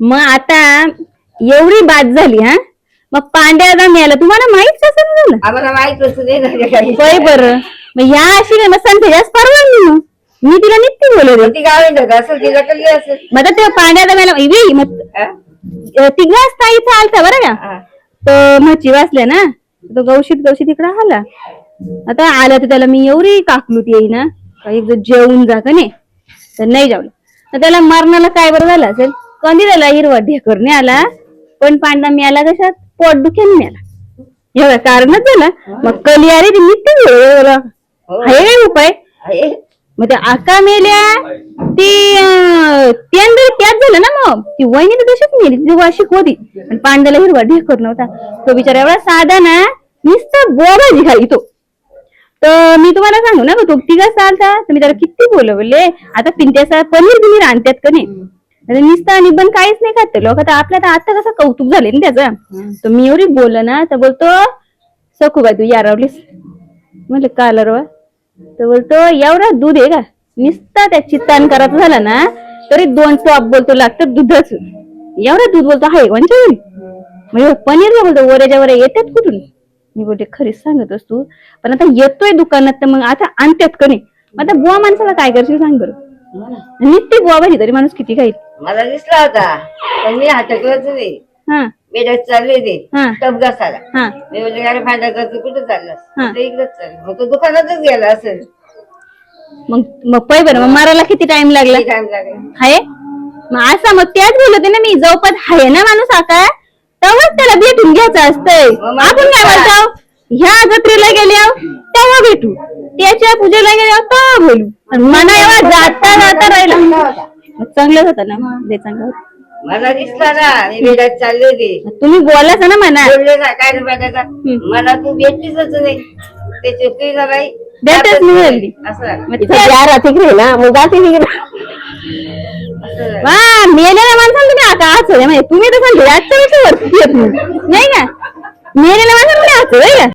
मग आता एवढी बाद झाली हा? मग पांड्याला मिळालं तुम्हाला माहीत कसं नाही झालं आम्हाला माहीत झालं काही होय बरं. मग ह्या अशी काय मग संध्याच परवडली मग. मी तिला नित्य बोलवले. ती गावी असेल मग आता ते पांड्याला मिळालं इवी, मग हा? तिघाच ताई चालता बरं का? हा. तो मच्छी वाचले ना? तो गवशीत गवशीत इकडे आला. आता आला तर त्याला मी एवढी काकलूत येई ना का एकदा जेवून जा का नाही? तर नाही जेवलं. तर त्याला मरणाला काय बरं झालं असेल? कधी हिरवा ढेकरने आला. पण पांडा मिळाला कशात? पोट दुख्याने मिळाला. एवढं कारणच झालं. मग कली अरे ती वेळेला हो. काय उपाय. मग त्या आका मेल्या ती अं, त्यानंतर त्याच झालं ना मग. ती वहिनी तर तशीच मेली ती वाशिक होती. पण पांड्याला हिरवा ढेकर नव्हता. तो बिचारा एवढा साधा ना नुसतं बोभाजी खाली तो. तर मी तुम्हाला सांगू ना तो तिघा चालता तर मी त्याला किती बोलवले. आता पिंट्याचा पनीर बिनीर आणतात का नाही? आता नुसतं आणि पण काहीच नाही खात. लोक आता आपल्या तर आता कसं कौतुक झाले ना त्याचं. तर मी एवढी बोललं ना तर बोलतो सखूबाई तू यारावलीस म्हणलं का वा तर बोलतो एवढा दूध आहे का? नुसता त्या चित्तान करायचं झालं ना तरी दोन टॉप बोलतो लागतं दुधच. एवढा दूध बोलतो हाय म्हणजे म्हणजे पनीर बोलतो वऱ्याच्या वऱ्या येतात कुठून? मी बोलते खरीच सांगत असतो पण आता येतोय दुकानात तर मग आता आणतात का नाही? मग आता बुवा माणसाला काय करशील सांग बरं. नित्य बुवा भाजी तरी माणूस किती खाईल मला दिसला होता. पण मी हटकलंच नाही. हा. चालले ते हा. टप घासाला हा. मी म्हणजे गाडी फायदा करतो कुठं हा. चाललं ते इकडेच चाललं. मग तो दुकानातच गेला असेल. मग मग पै बरं मग मारायला किती टाइम लागला? किती टाइम लागेल? हाय? मग असं मग त्याच बोलते ना मी जवळपास हाय ना माणूस आका तेव्हाच त्याला भेटून घ्यायचं असतंय. मग आपण काय काय? बोलतो ह्या जत्रेला गेल्यावर तेव्हा भेटू. त्याच्या पूजेला गेल्यावर तेव्हा बोलू. पण मना एवढा जाता जाता राहिला. मग चांगलंच होतं ना? लय चांगलं होतं. मला दिसला ना मी चालले मग तुम्ही बोलाच ना म्हणा. बोलले ना काय रे फायदा मला तू भेटलीच नाही. ते चुकी का बाई. भेटच नाही झाली. असं झालं. मग ते- तिकडे ना मग जाते तिकडे असं झालं. वा मेलेल्या माणसाला तुम्ही आता असं म्हणजे तुम्ही तर सांगते आजच्या वर्षी वरती येत नाही. नाही का? मेलेल्या माणसाला तुम्ही असं का?